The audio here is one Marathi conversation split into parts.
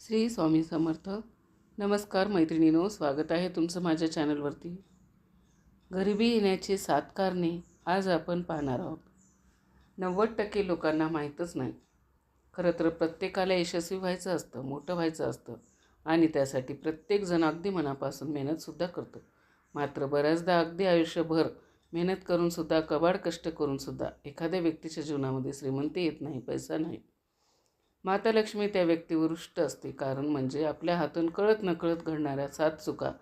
श्री स्वामी समर्थ. नमस्कार मैत्रिणीनो स्वागत आहे तुमचं माझ्या चॅनलवरती. गरिबी येण्याची सात कारणे आज आपण पाहणार आहोत. नव्वद टक्के लोकांना माहीतच नाही. खरं तर प्रत्येकाला यशस्वी व्हायचं असतं मोठं व्हायचं असतं आणि त्यासाठी प्रत्येकजण अगदी मनापासून मेहनतसुद्धा करतो. मात्र बऱ्याचदा अगदी आयुष्यभर मेहनत करूनसुद्धा कबाड कष्ट करूनसुद्धा एखाद्या व्यक्तीच्या जीवनामध्ये श्रीमंती येत नाही पैसा नाही. माता लक्ष्मी त्या व्यक्तीवर रुष्ट असते. कारण म्हणजे आपल्या हातून कळत नकळत घडणाऱ्या सात चुका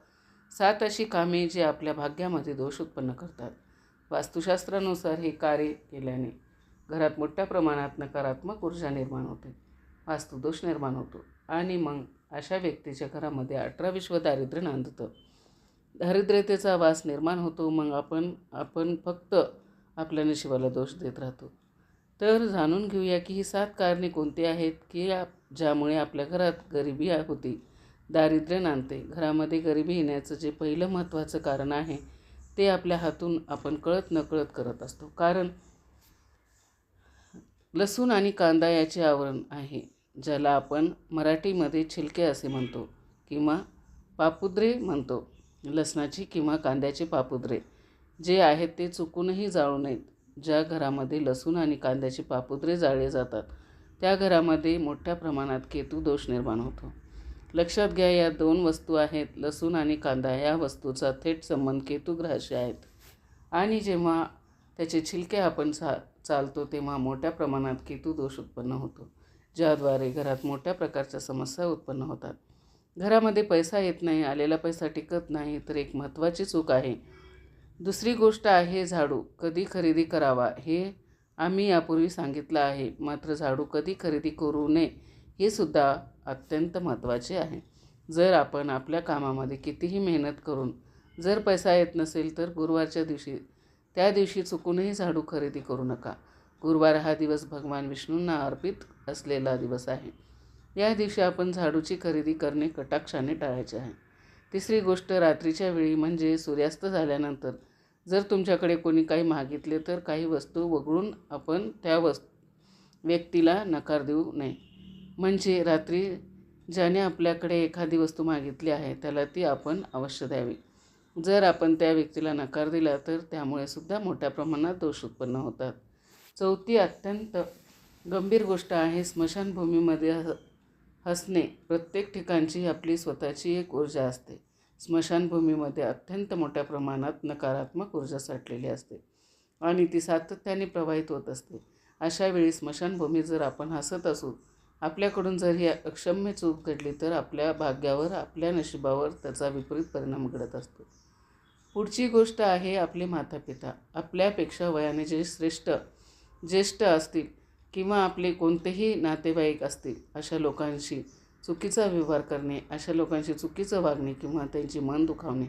सात अशी कामे जी आपल्या भाग्यामध्ये दोष उत्पन्न करतात. वास्तुशास्त्रानुसार हे कार्य केल्याने घरात मोठ्या प्रमाणात नकारात्मक ऊर्जा निर्माण होते वास्तुदोष निर्माण होतो आणि मग अशा व्यक्तीच्या घरामध्ये अठरा विश्व दारिद्र्य नांदतं. दारिद्र्यतेचा वास निर्माण होतो मग आपण आपण फक्त आपल्या नशिबाला दोष देत राहतो. तर जाणून घेऊया की ही सात कारणे कोणती आहेत की आप ज्यामुळे आपल्या घरात गरिबी होती. दारिद्र्य नांदते. घरामध्ये गरिबी येण्याचं जे पहिलं महत्त्वाचं कारण आहे ते आपल्या हातून आपण कळत नकळत करत असतो. कारण लसूण आणि कांदा याचे आवरण आहे ज्याला आपण मराठीमध्ये छिलके असे म्हणतो किंवा पापुद्रे म्हणतो. लसणाची किंवा कांद्याचे पापुद्रे जे आहेत ते चुकूनही जाळू नयेत. ज्या घरामध्ये लसूण आणि कांद्याचे पापुद्रे जाळले जातात त्या घरामध्ये मोठ्या प्रमाणात केतू दोष निर्माण होतो. लक्षात घ्या या दोन वस्तू आहेत लसूण आणि कांदा या वस्तूचा थेट संबंध केतुग्रहाशी आहेत. आणि जेव्हा त्याचे छिलके आपण चा चालतो तेव्हा मोठ्या प्रमाणात केतू दोष उत्पन्न होतो ज्याद्वारे घरात मोठ्या प्रकारच्या समस्या उत्पन्न होतात. घरामध्ये पैसा येत नाही आलेला पैसा टिकत नाही तर एक महत्त्वाची चूक आहे. दुसरी गोष्ट आहे झाडू कधी खरेदी करावा? हे आम्ही यापूर्वी सांगितलं आहे. मात्र झाडू कधी खरेदी करू नये हे सुद्धा अत्यंत महत्त्वाचे आहे. जर आपण आपल्या कामामध्ये कितीही मेहनत करून जर पैसा येत नसेल तर गुरुवारच्या दिवशी त्या दिवशी चुकूनही झाडू खरेदी करू नका. गुरुवार हा दिवस भगवान विष्णूंना अर्पित असलेला दिवस आहे. या दिवशी आपण झाडूची खरेदी करणे कटाक्षाने टाळायचे आहे. तिसरी गोष्ट रात्रीच्या वेळी म्हणजे सूर्यास्त झाल्यानंतर जर तुमच्याकडे कोणी काही मागितले तर काही वस्तू वगळून आपण त्या वस् व्यक्तीला नकार देऊ नये. म्हणजे रात्री ज्याने आपल्याकडे एखादी वस्तू मागितली आहे त्याला ती आपण अवश्य द्यावी. जर आपण त्या व्यक्तीला नकार दिला तर त्यामुळे सुद्धा मोठ्या प्रमाणात दोष उत्पन्न होतात. चौथी अत्यंत गंभीर गोष्ट आहे स्मशानभूमीमध्ये ह हसणे. प्रत्येक ठिकाणची आपली स्वतःची एक ऊर्जा असते. स्मशानभूमीमध्ये अत्यंत मोठ्या प्रमाणात नकारात्मक ऊर्जा साठलेली असते आणि ती सातत्याने प्रवाहित होत असते. अशा वेळी स्मशानभूमी जर आपण हसत असू आपल्याकडून जर ही अक्षम्य चूक घडली तर आपल्या भाग्यावर आपल्या नशिबावर त्याचा विपरीत परिणाम घडत असतो. पुढची गोष्ट आहे आपले मातापिता. आपल्यापेक्षा वयाने जे श्रेष्ठ ज्येष्ठ असतील किंवा आपले कोणतेही नातेवाईक असतील अशा लोकांशी चुकीचा व्यवहार करणे अशा लोकांशी चुकीचं वागणे किंवा त्यांची मन दुखावणे.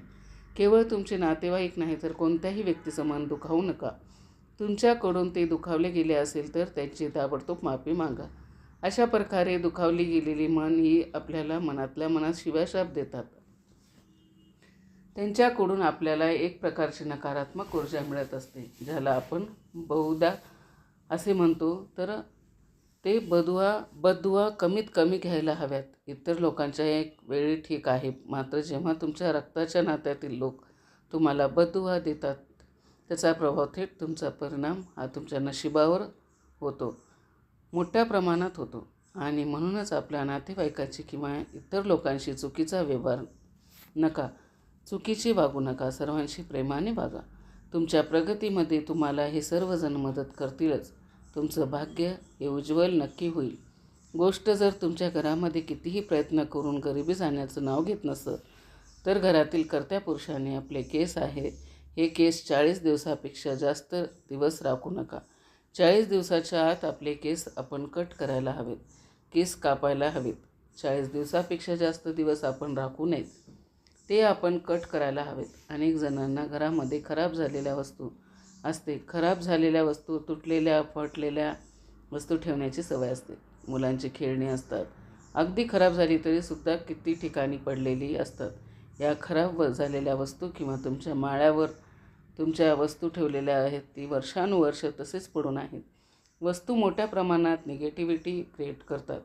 केवळ तुमचे नातेवाईक नाही तर कोणत्याही व्यक्तीचं मन दुखावू नका. तुमच्याकडून ते दुखावले गेले असेल तर त्यांची ताबडतोब माफी मागा. अशा प्रकारे दुखावली गेलेली मन ही आपल्याला मनातल्या मनात शिवाशाप देतात. त्यांच्याकडून आपल्याला एक प्रकारची नकारात्मक ऊर्जा मिळत असते ज्याला आपण बहुधा असे म्हणतो तर ते बदुवा बदुवा कमीत कमी घ्यायला हव्यात. इतर लोकांच्या एक वेळी ठीक आहे. मात्र जेव्हा तुमच्या रक्ताच्या नात्यातील लोक तुम्हाला बदुवा देतात त्याचा प्रभाव थेट तुमचा परिणाम हा तुमच्या नशिबावर होतो. मोठ्या प्रमाणात होतो. आणि म्हणूनच आपल्या नातेवाईकाची किंवा इतर लोकांशी चुकीचा व्यवहार नका. चुकीची वागू नका. सर्वांशी प्रेमाने वागा. तुमच्या प्रगतीमध्ये तुम्हाला हे सर्वजण मदत करतीलच. तुमचं भाग्य हे उज्ज्वल नक्की होईल. गोष्ट जर तुमच्या घरामध्ये कितीही प्रयत्न करून गरिबी जाण्याचं नाव घेत नसतं तर घरातील कर्त्या पुरुषाने आपले केस आहे हे केस चाळीस दिवसापेक्षा जास्त दिवस राखू नका. चाळीस दिवसाच्या आत आपले केस आपण कट करायला हवेत केस कापायला हवेत. चाळीस दिवसापेक्षा जास्त दिवस आपण राखू नयेत. ते आपण कट करायला हवेत. अनेक जणांना घरामध्ये खराब झालेल्या वस्तू असते. खराब झालेल्या वस्तू तुटलेल्या फटलेल्या वस्तू ठेवण्याची सवय असते. मुलांची खेळणी असतात. अगदी खराब झाली तरीसुद्धा किती ठिकाणी पडलेली असतात. या खराब व- झालेल्या वस्तू किंवा तुमच्या माळ्यावर तुमच्या वस्तू ठेवलेल्या आहेत ती वर्षानुवर्ष तसेच पडून आहेत. वस्तू मोठ्या प्रमाणात निगेटिव्हिटी क्रिएट करतात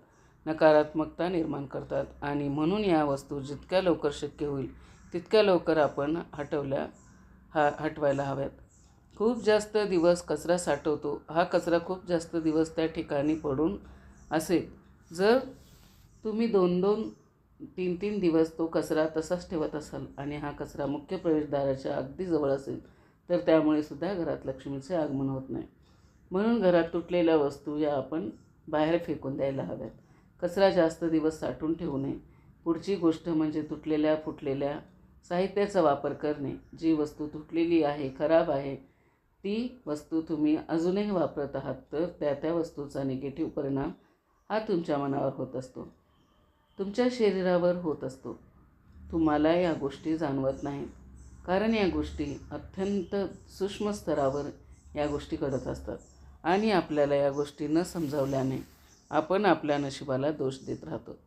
नकारात्मकता निर्माण करतात आणि म्हणून या वस्तू जितक्या लवकर शक्य होईल तितक्या लवकर आपण हटवल्या हा हटवायला हव्यात. खूप जास्त दिवस कचरा साठवतो. हा कचरा खूप जास्त दिवस त्या ठिकाणी पडून असेल. जर तुम्ही दोन दोन तीन तीन दिवस तो कचरा तसाच ठेवत असाल आणि हा कचरा मुख्य प्रवेशद्वाराच्या अगदी जवळ असेल तर त्यामुळे सुद्धा घरात लक्ष्मीचे आगमन होत नाही. म्हणून घरात तुटलेल्या वस्तू या आपण बाहेर फेकून द्यायला हव्यात. कचरा जास्त दिवस साठवून ठेवू नये. पुढची गोष्ट म्हणजे तुटलेल्या फुटलेल्या साहित्याचा वापर करणे. जी वस्तू तुटलेली आहे खराब आहे ती वस्तू तुम्ही अजूनही वापरत आहात तर त्या त्या वस्तूचा निगेटिव्ह परिणाम हा तुमच्या मनावर होत असतो. तुमच्या शरीरावर होत असतो. तुम्हाला या गोष्टी जाणवत नाहीत. कारण या गोष्टी अत्यंत सूक्ष्म स्तरावर या गोष्टी घडत असतात आणि आपल्याला या गोष्टी न समजावल्याने आपण आपल्या नशिबाला दोष देत राहतो.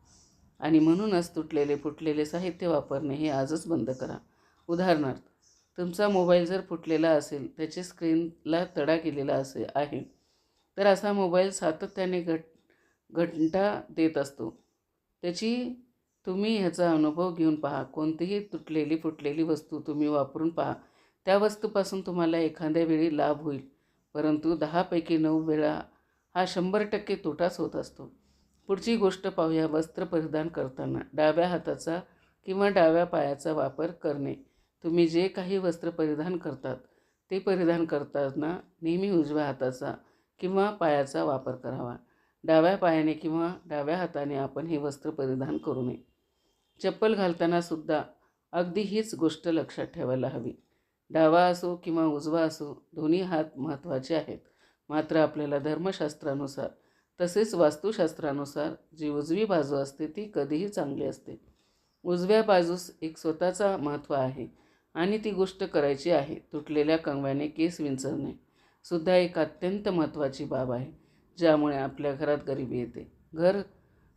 आणि म्हणूनच तुटलेले फुटलेले साहित्य वापरणे हे आजच बंद करा. उदाहरणार्थ तुमचा मोबाईल जर फुटलेला असेल त्याची स्क्रीनला तडा गेलेला असे आहे तर असा मोबाईल सातत्याने घट घंटा देत असतो. त्याची तुम्ही ह्याचा अनुभव घेऊन पहा. कोणतीही तुटलेली फुटलेली वस्तू तुम्ही वापरून पहा. त्या वस्तूपासून तुम्हाला एखाद्या वेळी लाभ होईल. परंतु दहापैकी नऊ वेळा हा शंभर टक्के तोटाच होत असतो. पुढची गोष्ट पाहूया. वस्त्र परिधान करताना डाव्या हाताचा किंवा डाव्या पायाचा वापर करणे. तुम्ही जे काही वस्त्र परिधान करतात ते परिधान करताना नेहमी उजव्या हाताचा किंवा पायाचा वापर करावा. डाव्या पायाने किंवा डाव्या हाताने आपण हे वस्त्र परिधान करू नये. चप्पल घालताना सुद्धा अगदी हीच गोष्ट लक्षात ठेवायला हवी. डावा असो किंवा उजवा असो दोन्ही हात महत्त्वाचे आहेत. मात्र आपल्याला धर्मशास्त्रानुसार तसेच वास्तुशास्त्रानुसार जी उजवी बाजू असते ती कधीही चांगली असते. उजव्या बाजूस एक स्वतःचा महत्त्व आहे. आणि ती गोष्ट करायची आहे. तुटलेल्या कंगव्याने केस विंचरणे सुद्धा एक अत्यंत महत्त्वाची बाब आहे ज्यामुळे आपल्या घरात गरिबी येते. घर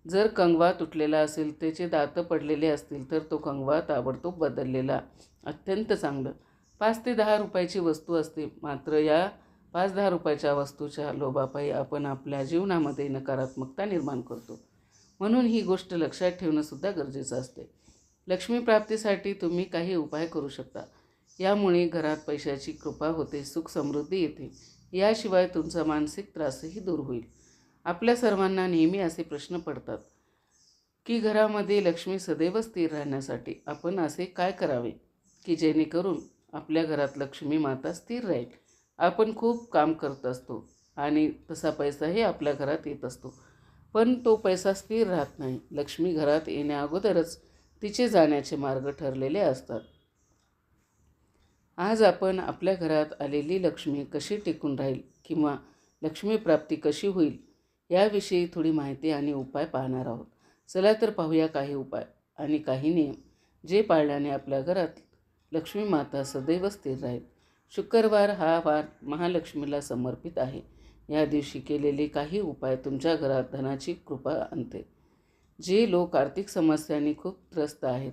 जर कंगवा तुटलेला असेल त्याचे दातं पडलेले असतील तर तो कंगवा ताबडतोब बदललेला अत्यंत चांगलं. पाच ते दहा रुपयाची वस्तू असते मात्र या पाच दहा रुपयाच्या वस्तूच्या लोभापायी आपण आपल्या जीवनामध्ये नकारात्मकता निर्माण करतो. म्हणून ही गोष्ट लक्षात ठेवणंसुद्धा गरजेचं असते. लक्ष्मीप्राप्तीसाठी तुम्ही काही उपाय करू शकता. यामुळे घरात पैशाची कृपा होते सुख समृद्धी येते. याशिवाय तुमचा मानसिक त्रासही दूर होईल. आपल्या सर्वांना नेहमी असे प्रश्न पडतात की घरामध्ये लक्ष्मी सदैव स्थिर राहण्यासाठी आपण असे काय करावे की जेणेकरून आपल्या घरात लक्ष्मी माता स्थिर राहील? आपण खूप काम करत असतो आणि तसा पैसाही आपल्या घरात येत असतो. पण तो पैसा स्थिर राहत नाही. लक्ष्मी घरात येण्याअगोदरच तिचे जाण्याचे मार्ग ठरलेले असतात. आज आपण आपल्या घरात आलेली लक्ष्मी कशी टिकून राहील किंवा लक्ष्मीप्राप्ती कशी होईल याविषयी थोडी माहिती आणि उपाय पाहणार आहोत. चला तर पाहूया काही उपाय आणि काही नियम जे पाळल्याने आपल्या घरात लक्ष्मी माता सदैव स्थिर राहील. शुक्रवार हा वार महालक्ष्मीला समर्पित आहे. या दिवशी केलेले काही उपाय तुमच्या घरात धनाची कृपा आणते. जे लोक आर्थिक समस्यांनी खूप त्रस्त आहेत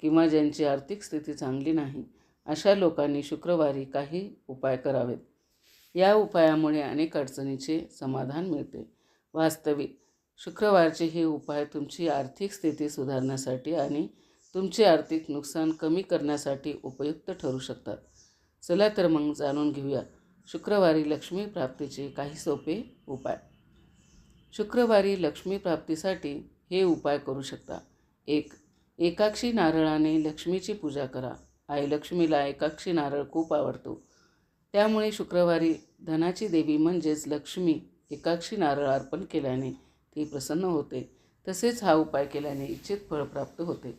किंवा ज्यांची आर्थिक स्थिती चांगली नाही अशा लोकांनी शुक्रवारी काही उपाय करावेत. या उपायामुळे अनेक अडचणीचे समाधान मिळते. वास्तविक शुक्रवारचे हे उपाय तुमची आर्थिक स्थिती सुधारण्यासाठी आणि तुमचे आर्थिक नुकसान कमी करण्यासाठी उपयुक्त ठरू शकतात. चला तर मग जाणून घेऊया शुक्रवारी लक्ष्मी प्राप्तीचे काही सोपे उपाय. शुक्रवारी लक्ष्मी प्राप्तीसाठी हे उपाय करू शकता. एक एकाक्षी नारळाने लक्ष्मीची पूजा करा. आई लक्ष्मीला एकाक्षी नारळ खूप आवडतो. त्यामुळे शुक्रवारी धनाची देवी म्हणजेच लक्ष्मी एकाक्षी नारळ अर्पण केल्याने ती प्रसन्न होते. तसेच हा उपाय केल्याने इच्छित फळ प्राप्त होते.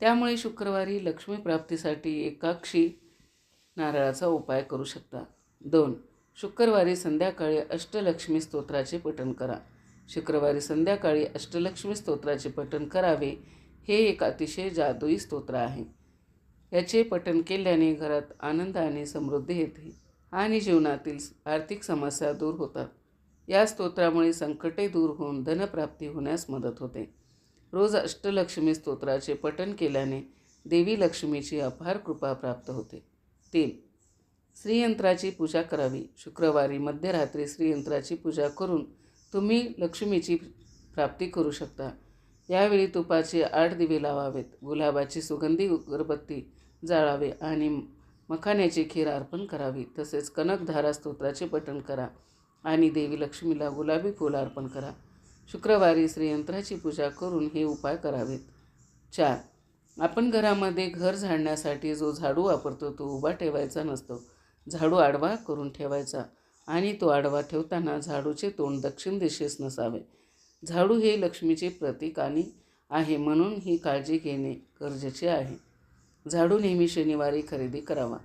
त्यामुळे शुक्रवारी लक्ष्मी प्राप्तीसाठी एकाक्षी नारळाचा उपाय करू शकता. दोन शुक्रवारी संध्याकाळी अष्टलक्ष्मी स्तोत्राचे पठण करा. शुक्रवारी संध्याकाळी अष्टलक्ष्मी स्तोत्राचे पठण करावे हे एक अतिशय जादुई स्तोत्र आहे. याचे पठण केल्याने घरात आनंद आणि समृद्धी येते आणि जीवनातील आर्थिक समस्या दूर होतात. या स्तोत्रामुळे संकटे दूर होऊन धनप्राप्ती होण्यास मदत होते. रोज अष्टलक्ष्मी स्तोत्राचे पठण केल्याने देवी लक्ष्मीची अपार कृपा प्राप्त होते. तीन. श्रीयंत्राची पूजा करावी. शुक्रवारी मध्यरात्री श्रीयंत्राची पूजा करून तुम्ही लक्ष्मीची प्राप्ती करू शकता. यावेळी तुपाचे आठ दिवे लावावेत गुलाबाची सुगंधी अगरबत्ती जाळावे आणि मखाण्याची खीर अर्पण करावी. तसेच कनकधारा स्तोत्राचे पठण करा आणि देवी लक्ष्मीला गुलाबी फूल अर्पण करा. शुक्रवारी श्रीयंत्राची पूजा करून हे उपाय करावेत. चार. आपण घरामध्ये घर झाडण्यासाठी जो झाडू वापरतो तो उभा ठेवायचा नसतो. झाडू आडवा करून ठेवायचा. आणि तो आडवा ठेवताना झाडूचे तोंड दक्षिण दिशेस नसावे. झाडू हे लक्ष्मीचे प्रतीक आणि आहे म्हणून ही काळजी घेणे गरजेचे आहे. झाडू नेहमी शनिवारी खरेदी करावा.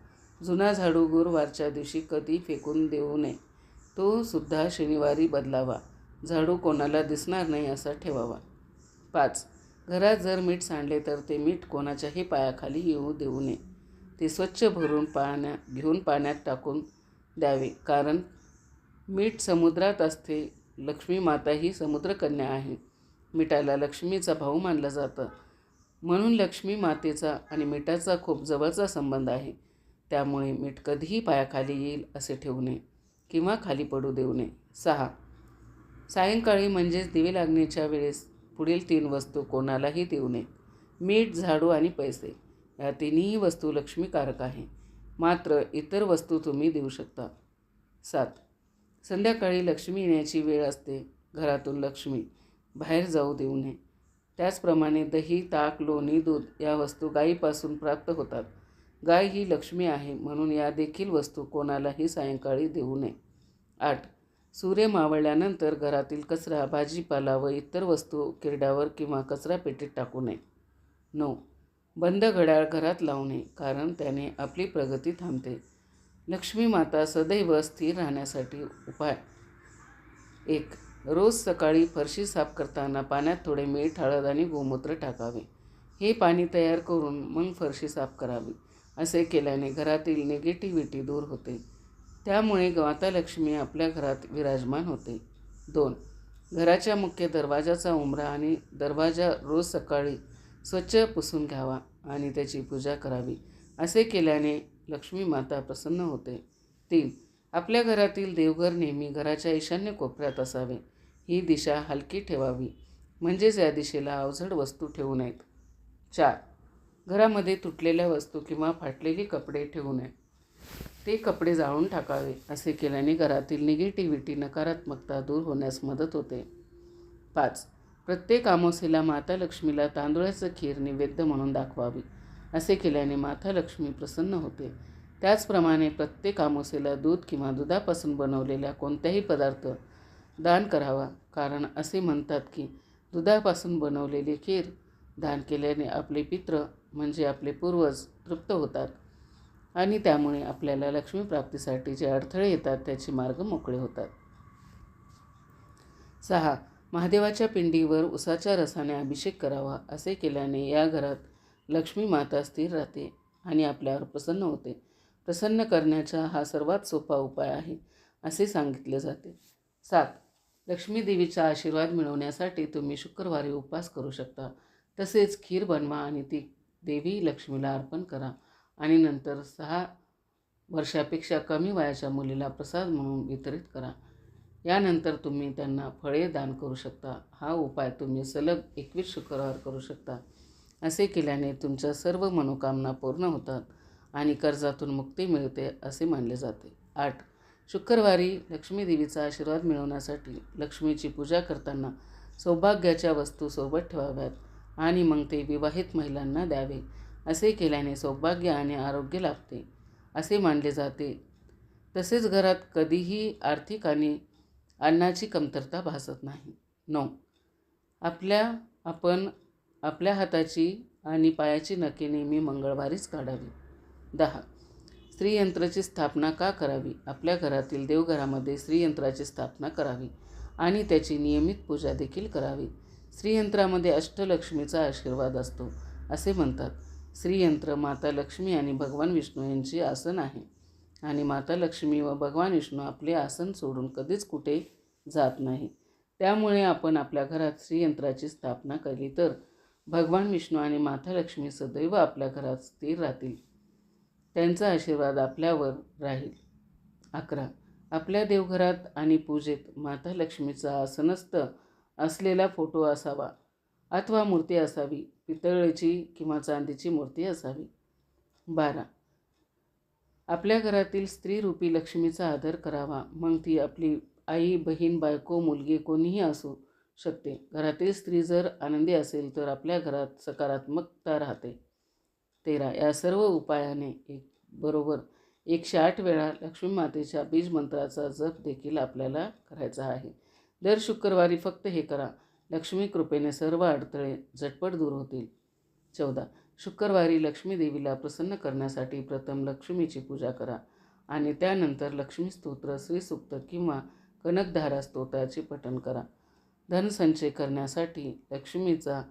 जुना झाडू गुरुवारच्या दिवशी कधी फेकून देऊ नये तो सुद्धा शनिवारी बदलावा. झाडू कोणाला दिसणार नाही असा ठेवावा. पाच घरात जर मीठ सांडले तर ते मीठ कोणाच्याही पायाखाली येऊ देऊ नये. ते स्वच्छ भरून पाण्या घेऊन पाण्यात टाकून द्यावे. कारण मीठ समुद्रात असते. लक्ष्मी माता ही समुद्रकन्या आहे. मिठाला लक्ष्मीचा भाऊ मानलं जातं. म्हणून लक्ष्मी मातेचा आणि मिठाचा खूप जवळचा संबंध आहे. त्यामुळे मीठ कधीही पायाखाली येईल असे ठेवू नये किंवा खाली पडू देऊ नये. सहा. सायंकाळी म्हणजेच दिवे लागण्याच्या वेळेस पुढील तीन वस्तू कोणालाही देऊ नये. मीठ झाडू आणि पैसे. या तिन्ही वस्तू लक्ष्मीकारक आहे. मात्र इतर वस्तू तुम्ही देऊ शकता. सात. संध्याकाळी लक्ष्मी येण्याची वेळ असते घरातून लक्ष्मी बाहेर जाऊ देऊ नये. त्याचप्रमाणे दही ताक लोणी दूध या वस्तू गायीपासून प्राप्त होतात. गाय ही लक्ष्मी आहे म्हणून या देखील वस्तू कोणालाही सायंकाळी देऊ नये. आठ. सूर्य मावळल्यानंतर घरातील कचरा भाजीपाला व इतर वस्तू किरड्यावर किंवा कचरा पेटीत टाकू नये. नऊ. बंद घड्याळ घरात लावू नये कारण त्याने आपली प्रगती थांबते. लक्ष्मी माता सदैव स्थिर राहण्यासाठी उपाय. एक रोज सकाळी फरशी साफ करताना पाण्यात थोडे मीठ हळद आणि गोमूत्र टाकावे. हे पाणी तयार करून मग फरशी साफ करावी. असे केल्याने घरातील निगेटिव्हिटी दूर होते. त्यामुळे माता लक्ष्मी आपल्या घरात विराजमान होते. दोन घराच्या मुख्य दरवाजाचा उंबरा आणि दरवाजा रोज सकाळी स्वच्छ पुसून घ्यावा आणि त्याची पूजा करावी. असे केल्याने लक्ष्मी माता प्रसन्न होते. तीन आपल्या घरातील देवघर नेहमी घराच्या ईशान्य कोपऱ्यात असावे. ही दिशा हलकी ठेवावी. म्हणजेच या दिशेला अवजड वस्तू ठेवू नयेत. चार घरामध्ये तुटलेल्या वस्तू किंवा फाटलेली कपडे ठेवू नये. ते कपडे जाळून टाकावे असे केल्याने घरातील निगेटिव्हिटी नकारात्मकता दूर होण्यास मदत होते. पाच प्रत्येक आमोसेला माता लक्ष्मीला तांदुळाचं खीर निवेद्य म्हणून दाखवावी. असे केल्याने माता लक्ष्मी प्रसन्न होते. त्याचप्रमाणे प्रत्येक आमोसेला दूध किंवा दुधापासून बनवलेल्या कोणत्याही पदार्थ दान करावा. कारण असे म्हणतात की दुधापासून बनवलेली खीर दान केल्याने आपले पित्र म्हणजे आपले पूर्वज तृप्त होतात आणि त्यामुळे आपल्याला लक्ष्मीप्राप्तीसाठी जे अडथळे येतात त्याचे मार्ग मोकळे होतात. सहा. महादेवाच्या पिंडीवर उसाच्या रसाने अभिषेक करावा असे केल्याने या घरात लक्ष्मी माता स्थिर राहते आणि आपल्यावर प्रसन्न होते. प्रसन्न करण्याचा हा सर्वात सोपा उपाय आहे असे सांगितले जाते. सात. लक्ष्मी देवीचा आशीर्वाद मिळवण्यासाठी तुम्ही शुक्रवारी उपवास करू शकता. तसेच खीर बनवा आणि ती देवी लक्ष्मीला अर्पण करा. आणि नंतर सहा वर्षापेक्षा कमी वयाच्या मुलीला प्रसाद म्हणून वितरित करा. यानंतर तुम्ही त्यांना फळे दान करू शकता. हा उपाय तुम्ही सलग एकवीस शुक्रवार करू शकता. असे केल्याने तुमच्या सर्व मनोकामना पूर्ण होतात आणि कर्जातून मुक्ती मिळते असे मानले जाते. आठ. शुक्रवारी लक्ष्मी देवीचा आशीर्वाद मिळवण्यासाठी लक्ष्मीची पूजा करताना सौभाग्याच्या वस्तू सोबत ठेवाव्यात आणि मग ते विवाहित महिलांना द्यावे असे केल्याने सौभाग्य आणि आरोग्य लाभते असे मानले जाते. तसेच घरात कधीही आर्थिक आणि अन्नाची कमतरता भासत नाही. नऊ. आपल्या आपण आपल्या हाताची आणि पायाची नखे नेहमी मंगळवारीच काढावी. दहा. स्त्रीयंत्राची स्थापना का करावी? आपल्या घरातील देवघरामध्ये स्त्रीयंत्राची स्थापना करावी आणि त्याची नियमित पूजा देखील करावी. स्त्रीयंत्रामध्ये अष्टलक्ष्मीचा आशीर्वाद असतो असे म्हणतात. श्रीयंत्र माता लक्ष्मी आणि भगवान विष्णू यांची आसन आहे. आणि माता लक्ष्मी व भगवान विष्णू आपले आसन सोडून कधीच कुठे जात नाही. त्यामुळे आपण आपल्या घरात श्रीयंत्राची स्थापना केली तर भगवान विष्णू आणि माता लक्ष्मी सदैव आपल्या घरात स्थिर राहतील. त्यांचा आशीर्वाद आपल्यावर राहील. अकरा. आपल्या देवघरात आणि पूजेत माता लक्ष्मीचा आसनस्थ असलेला फोटो असावा अथवा मूर्ती असावी पितळेची किंवा चांदीची मूर्ती असावी. बारा. आपल्या घरातील स्त्रीरूपी लक्ष्मीचा आदर करावा. मग ती आपली आई बहीण बायको मुलगी कोणीही असू शकते. घरातील स्त्री जर आनंदी असेल तर आपल्या घरात सकारात्मकता राहते. तेरा या सर्व उपायाने एक बरोबर एकशे आठ वेळा लक्ष्मी मातेच्या बीज मंत्राचा जप देखील आपल्याला करायचा आहे. दर शुक्रवारी फक्त हे करा. लक्ष्मी कृपेने सर्व अडथळे झटपट दूर होतील. चौदा शुक्रवारी लक्ष्मी देवीला प्रसन्न करण्यासाठी प्रथम लक्ष्मीची पूजा करा आणि त्यानंतर लक्ष्मी स्तोत्र श्रीसूक्त किंवा कनकधारा स्तोत्राचे पठण करा. धनसंचय करण्यासाठी लक्ष्मीचा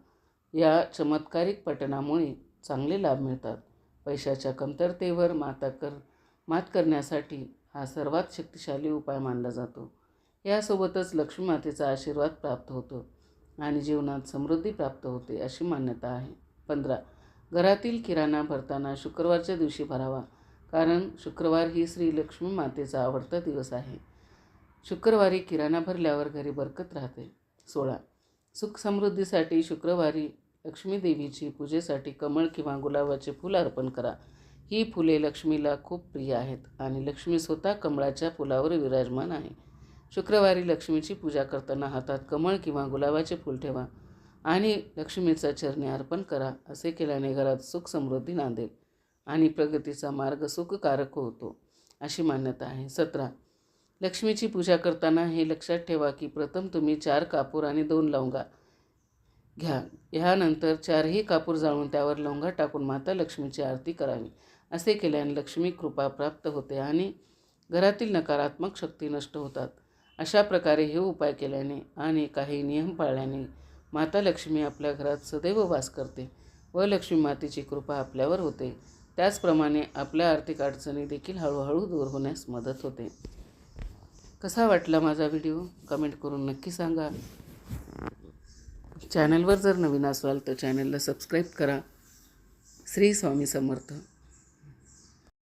या चमत्कारिक पठणामुळे चांगले लाभ मिळतात. पैशाच्या कमतरतेवर माता कर मात करण्यासाठी हा सर्वात शक्तिशाली उपाय मानला जातो. यासोबतच लक्ष्मी मातेचा आशीर्वाद प्राप्त होतो आणि जीवनात समृद्धी प्राप्त होते अशी मान्यता आहे. पंधरा घरातील किराणा भरताना शुक्रवारच्या दिवशी भरावा कारण शुक्रवार ही श्री लक्ष्मी मातेचा आवडता दिवस आहे. शुक्रवारी किराणा भरल्यावर घरी बरकत राहते. सोळा. सुख समृद्धीसाठी शुक्रवारी लक्ष्मी देवीची पूजेसाठी कमळ किंवा गुलाबाचे फूल अर्पण करा. ही फुले लक्ष्मीला खूप प्रिय आहेत आणि लक्ष्मी स्वतः कमळाच्या फुलावर विराजमान आहे. शुक्रवारी लक्ष्मीची पूजा करताना हातात कमळ किंवा गुलाबाचे फूल ठेवा आणि लक्ष्मीचा चरणी अर्पण करा असे केल्याने घरात सुख समृद्धी नांदेल आणि प्रगतीचा मार्ग सुखकारक होतो अशी मान्यता आहे. सतरा. लक्ष्मीची पूजा करताना हे लक्षात ठेवा की प्रथम तुम्ही चार कापूर आणि दोन लवंगा घ्या. ह्यानंतर चारही कापूर जाळून त्यावर लवंगा टाकून माता लक्ष्मीची आरती करावी. असे केल्याने लक्ष्मी कृपा प्राप्त होते आणि घरातील नकारात्मक शक्ती नष्ट होतात. अशा प्रकारे हे उपाय केल्याने आणि काही नियम पाळल्याने माता लक्ष्मी आपल्या घरात सदैव वास करते व लक्ष्मी मातेची कृपा आपल्यावर होते. त्याचप्रमाणे आपल्या आर्थिक अडचणी देखील हळूहळू दूर होण्यास मदत होते. कसा वाटला माझा व्हिडिओ? कमेंट करून नक्की सांगा. चॅनलवर जर नवीन असाल तर चॅनलला सबस्क्राईब करा. श्री स्वामी समर्थ.